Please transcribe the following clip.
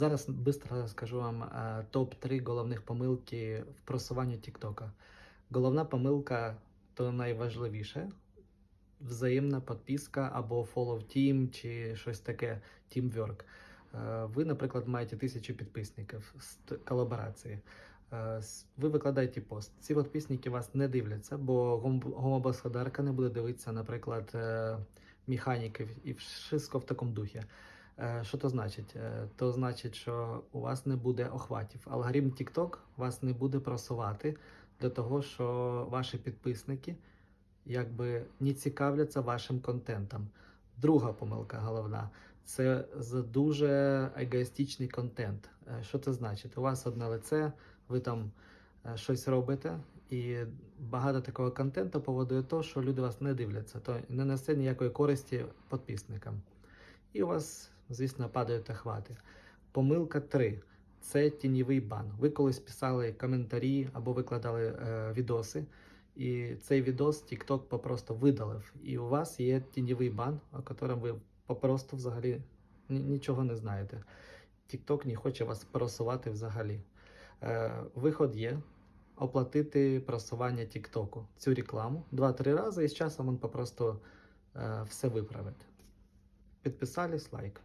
Зараз швидко скажу вам е, топ-3 головних помилки в просуванні TikTok. Головна помилка то найважливіше взаємна підписка або follow team чи щось таке teamwork. Е, Ви, наприклад, маєте тисячу підписників з колаборації. Е, Ви викладаєте пост. Ці підписники вас не дивляться, бо гом- гомогосподарка не буде дивитися, наприклад, механіків і все в такому духі. Е, Що то значить? Е, То значить, що у вас не буде охватів. Алгоритм TikTok вас не буде просувати для того, що ваші підписники якби не цікавляться вашим контентом. Друга помилка головна це дуже егоїстичний контент. Е, Що це значить? У вас одне лице, ви там щось робите, і багато такого контенту поводує то, що люди вас не дивляться, то не несе ніякої користі підписникам. І у вас, звісно, падають охвати. Помилка 3. Це тіньовий бан. Ви колись писали коментарі або викладали е, відоси, і цей відос TikTok попросту видалив. І у вас є тіньовий бан, о якому ви попросту взагалі нічого не знаєте. TikTok не хоче вас просувати взагалі. Е, виход є оплатити просування TikTok, цю рекламу 2-3 рази, і з часом він попросту е, все виправить. Підписались, лайк.